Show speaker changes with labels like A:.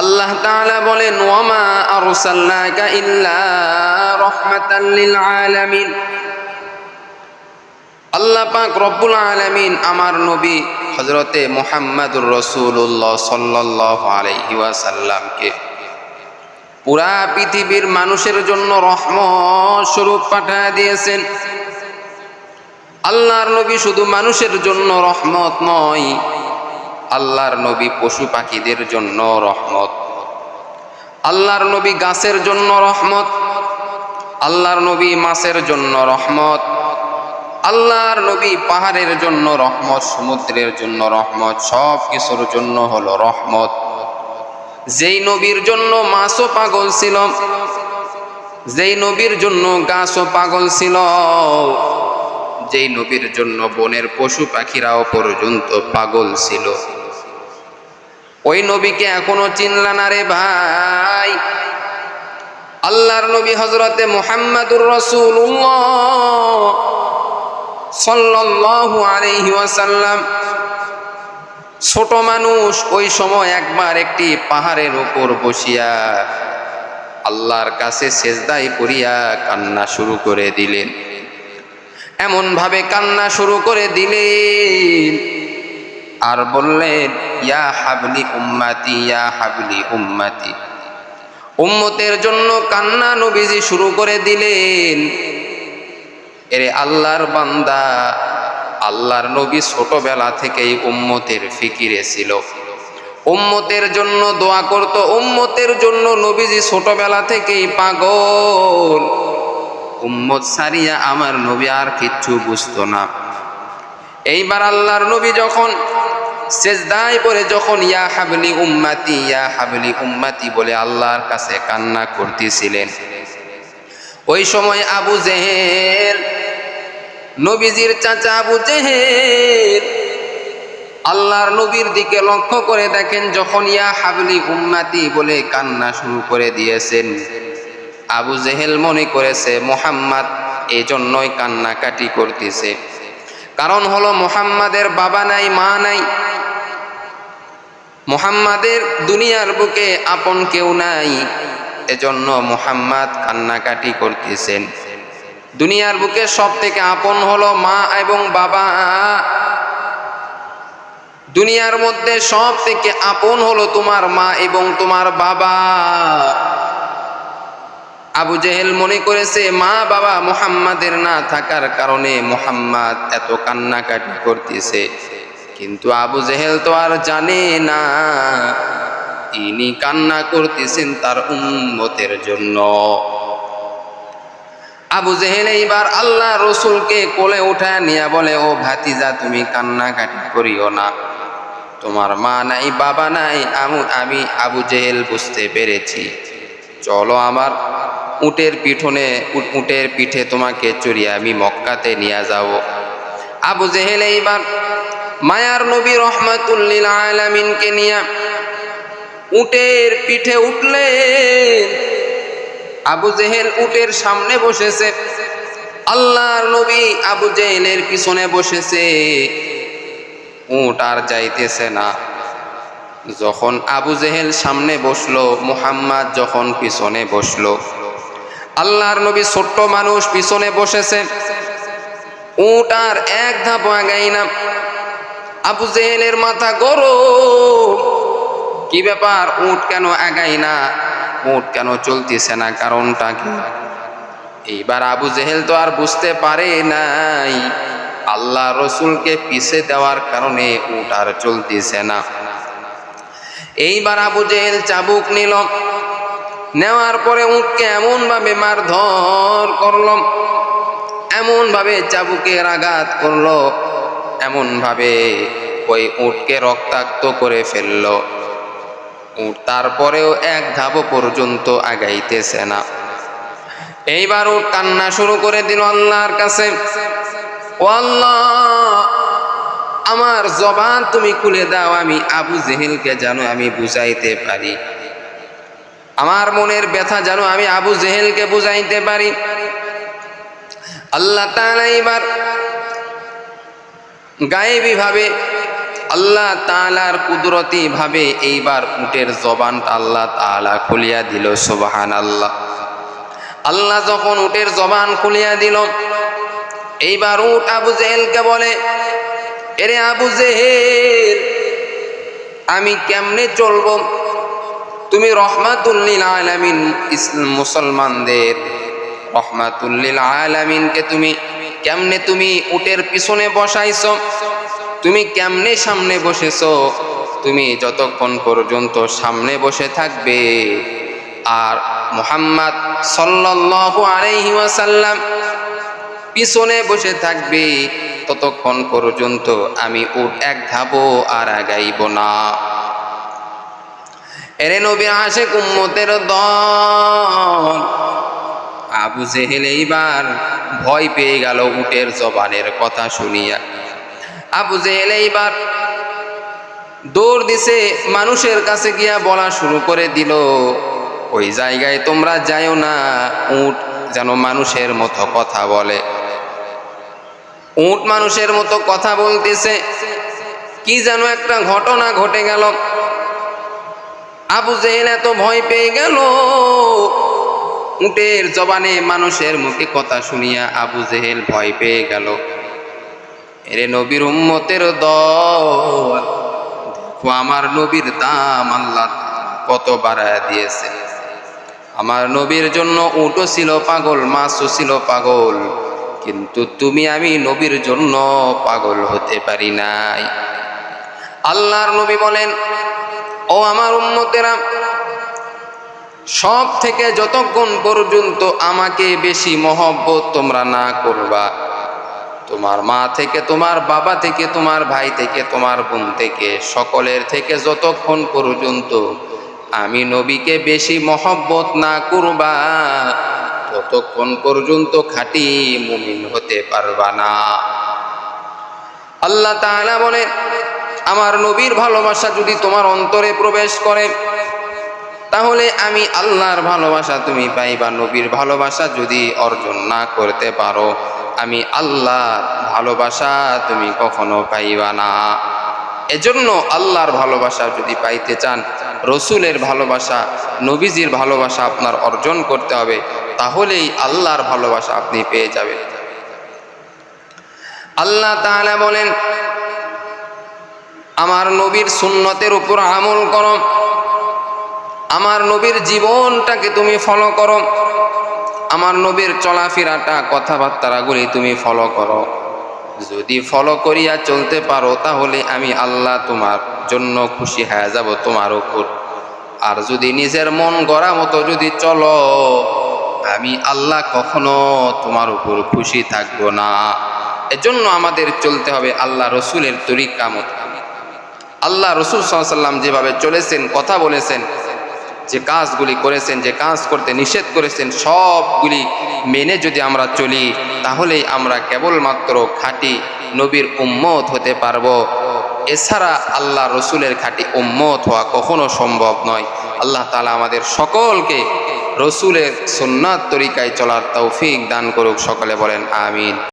A: আল্লাহ তাআলা বলেন, ওয়ামা আরসালনাকা ইল্লা রাহমাতাল লিল আলামিন। আল্লাহ পাক রব্বুল আলামিন আমার নবী হযরতে মুহাম্মাদুর রাসূলুল্লাহ সাল্লাল্লাহু আলাইহি ওয়াসাল্লামকে পুরা পৃথিবীর মানুষের জন্য রহমত স্বরূপ পাঠায় দিয়েছেন। আল্লাহর নবী শুধু মানুষের জন্য রহমত নয় আল্লাহর নবী পশু পাখিদের জন্য রহমত। আল্লাহর নবী গাছের জন্য রহমত। আল্লাহর নবী মাছের জন্য রহমত। আল্লাহর নবী পাহাড়ের জন্য রহমত, সমুদ্রের জন্য রহমত সব কিছুর জন্য হলো রহমত। যেই নবীর জন্য মাছও পাগল ছিল, যেই নবীর জন্য গাছও পাগল ছিল, যেই নবীর জন্য বনের পশু পাখিরাও পর্যন্ত পাগল ছিল। ওই নবীকে এখনও চিনলা না রে ভাই। আল্লাহর নবী হজরতে মোহাম্মদুর রসুল্লাহ সাল্লাল্লাহু ছোট মানুষ ওই সময় একবার একটি পাহাড়ের উপর বসিয়া আল্লাহর কাছে সেজদাই করিয়া কান্না শুরু করে দিলেন। এমন ভাবে কান্না শুরু করে দিলেন। আর বললেন ইয়া হাবলি উম্মাতি, ইয়া হাবলি উম্মাতি। উম্মতের জন্য কান্না নবীজি শুরু করে দিলেন। এরে আল্লাহর বান্দা, আল্লাহর নবী ছোটবেলা থেকেই উম্মতের ফিকিরে ছিল। উম্মতের জন্য দোয়া করত, উম্মতের জন্য নবীজি ছোটবেলা থেকেই পাগল। উম্মত সারিয়া আমার নবী আর কিচ্ছু বুঝতো না। এইবার আল্লাহর নবী যখন সেজদায় পরে যখন, ইয়া হাবলি উম্মাতি, ইয়া হাবলি উম্মাতি বলে আল্লাহর কাছে কান্না করতেছিলেন। ওই সময় আবু জেহেল, নবীজির চাচা আবু জেহেল, আল্লাহর নবীর দিকে লক্ষ্য করে দেখেন, যখন ইয়া হাবলি উম্মাতি বলে কান্না শুরু করে দিয়েছেন। আবু জেহেল মনে করেছে, মোহাম্মদ এই জন্যই কান্নাকাটি করতেছে। কারণ হলো মোহাম্মদের বাবা নাই, মা নাই। মোহাম্মাদের দুনিয়ার বুকে আপন কেউ নাই। এজন্য মোহাম্মদ কান্নাকাটি করতেছেন। দুনিয়ার বুকে সব থেকে আপন হলো মা এবং বাবা। দুনিয়ার মধ্যে সব থেকে আপন হলো তোমার মা এবং তোমার বাবা। আবু জেহেল মনে করেছে, মা বাবা মোহাম্মদের না থাকার কারণে মোহাম্মদ এত কান্নাকাটি করতেছে। কিন্তু আবু জেহেল তো আর জানে না, ইনি কান্না করতেছেন তার উন্মতের জন্য। আবু জেহেল এইবার আল্লাহ রসুলকে কোলে উঠায় নিয়া বলে, ও ভাতিজা, তুমি কান্নাকাটি করিও না। তোমার মা নাই, বাবা নাই আমি আবু জেহেল বুঝতে পেরেছি। চলো আমার উটের পিঠনে উটের পিঠে তোমাকে চড়িয়ে আমি মক্কাতে নিয়ে যাব। আবু জেহেল এইবার মায়ার নবী রহমাতুল্লিল আলামিনকে নিয়ে উটের পিঠে উঠলে আবু জেহেল উটের সামনে বসেছে। আল্লাহর নবী আবু জেহেলের পিছনে বসেছে। উট আর যাইতেছে না। যখন আবু জেহেল সামনে বসল, মুহাম্মদ যখন পিছনে বসল আল্লাহর নবী ছোট্ট মানুষ পিছনে বসেছে। উট আর এক ধাপ আগাই না। আবু জেহেলের মাথা গরম। কি ব্যাপার? উট কেন আগাই না? উট কেন চলতেছে না? কারণটা কি? এইবার আবু জেহেল তো আর বুঝতে পারে নাই। আল্লাহ রসুলকে পিছে দেওয়ার কারণে উট আর চলতেছে না। এইবার আবু জেহেল চাবুক নিল। নেওয়ার পরে উঠকে এমনভাবে মারধর করল, এমনভাবে চাবুকের আঘাত করল, এমনভাবে ওই উঁটকে রক্তাক্ত করে ফেলল। উট তারপরেও এক ধাপ পর্যন্ত আগাইতেছে না। এইবার উট কান্না শুরু করে দিল আল্লাহর কাছে। ও আল্লাহ, আমার জবান তুমি খুলে দাও, আমি আবু জেহেলকে জানো আমি বুঝাইতে পারি। আমার মনের ব্যথা জানো আমি আবু জেহেলকে বুঝাইতে পারি। আল্লাহ তাআলা এবার গায়েবী ভাবে আল্লাহ তালার কুদরতি ভাবে এইবার উটের জবানটা আল্লাহ তালা খুলিয়া দিল সুবাহান আল্লাহ আল্লাহ যখন উটের জবান খুলিয়া দিল, এইবার উট আবু জেহেলকে বলে, এরে আবু জেহেল, আমি কেমনে চলবো? তুমি রহমাতুল্লিল আলামিন মুসলমানদের। রহমাতুল্লিল আলামিনকে তুমি কেমনে তুমি উটের পিছনে বসাইছ? তুমি কেমনে সামনে বসেছ? তুমি যতক্ষণ পর্যন্ত সামনে বসে থাকবে। আর মুহাম্মদ সাল্লাল্লাহু আলাইহি ওয়াসাল্লাম পিছনে বসে থাকবে, ততক্ষণ পর্যন্ত আমি উট এক ধাবো আর আগাইব না। এরে নবী আসে কুম্মতের দল। আবু জেহেল এইবার ভয় পেয়ে গেল উটের জবানের কথা শুনিয়া। আবু জেহেল এইবার দৌড় দিছে, মানুষের কাছে গিয়া বলা শুরু করে দিল, ওই জায়গায় তোমরা যাইও না, উট যেন মানুষের মতো কথা বলে। উট মানুষের মতো কথা বলতেছে, কি যেন একটা ঘটনা ঘটে গেল। আবু জেহেল এত ভয় পেয়ে গেল। উটের জবানে মানুষের মুখে কথা শুনিয়া আবু জেহেল ভয় পেয়ে গেল। এরে নবীর উম্মতের দল আমার নবীর দাম আল্লাহ কত বাড়ায় দিয়েছে। আমার নবীর জন্য উটও ছিল পাগল, মাছও ছিল পাগল, কিন্তু তুমি আমি নবীর জন্য পাগল হতে পারি নাই। আল্লাহর নবী বলেন ও আমার উম্মতেরা সব থেকে যতক্ষণ পর্যন্ত আমাকে বেশি মহব্বত তোমরা না করবা, তোমার মা থেকে, তোমার বাবা থেকে, তোমার ভাই থেকে, তোমার বোন থেকে, সকলের থেকে যতক্ষণ পর্যন্ত আমি নবীকে বেশি মহব্বত না করবা, ততক্ষণ পর্যন্ত খাঁটি মুমিন হতে পারবা না। আল্লাহ তাআলা বলেন আমার নবীর ভালোবাসা যদি তোমার অন্তরে প্রবেশ করে, তাহলে আমি আল্লাহর ভালোবাসা তুমি পাইবা, নবীর ভালোবাসা যদি অর্জন না করতে পারো, আমি আল্লাহর ভালোবাসা তুমি কখনো পাইবা না। এজন্য আল্লাহর ভালোবাসা যদি পাইতে চান, রসুলের ভালোবাসা, নবীজির ভালোবাসা আপনার অর্জন করতে হবে, তাহলেই আল্লাহর ভালোবাসা আপনি পেয়ে যাবেন। আল্লাহ তাআলা বলেন আমার নবীর সুন্নতের উপর আমল করো। আমার নবীর জীবনটাকে তুমি ফলো করো। আমার নবীর চলাফেরাটা কথাবার্তাগুলি তুমি ফলো করো। যদি ফলো করিয়া চলতে পারো, তাহলে আমি আল্লাহ তোমার জন্য খুশি হয়ে যাব তোমার উপর। আর যদি নিজের মন গড়া মতো যদি চলো, আমি আল্লাহ কখনো তোমার উপর খুশি থাকব না। এজন্য আমাদের চলতে হবে আল্লাহ রসুলের তরিকা মতো। আল্লাহ রসুল সাল্লাম যেভাবে চলেছেন, কথা বলেছেন, যে কাজগুলি করেছেন, যে কাজ করতে নিষেধ করেছেন, সবগুলি মেনে যদি আমরা চলি, তাহলেই আমরা কেবলমাত্র খাঁটি নবীর উম্মত হতে পারব। এছাড়া আল্লাহ রসুলের খাঁটি উম্মত হওয়া কখনো সম্ভব নয়। আল্লাহ তালা আমাদের সকলকে রসুলের সুন্নাত তরিকায় চলার তৌফিক দান করুক, সকলে বলেন আমিন।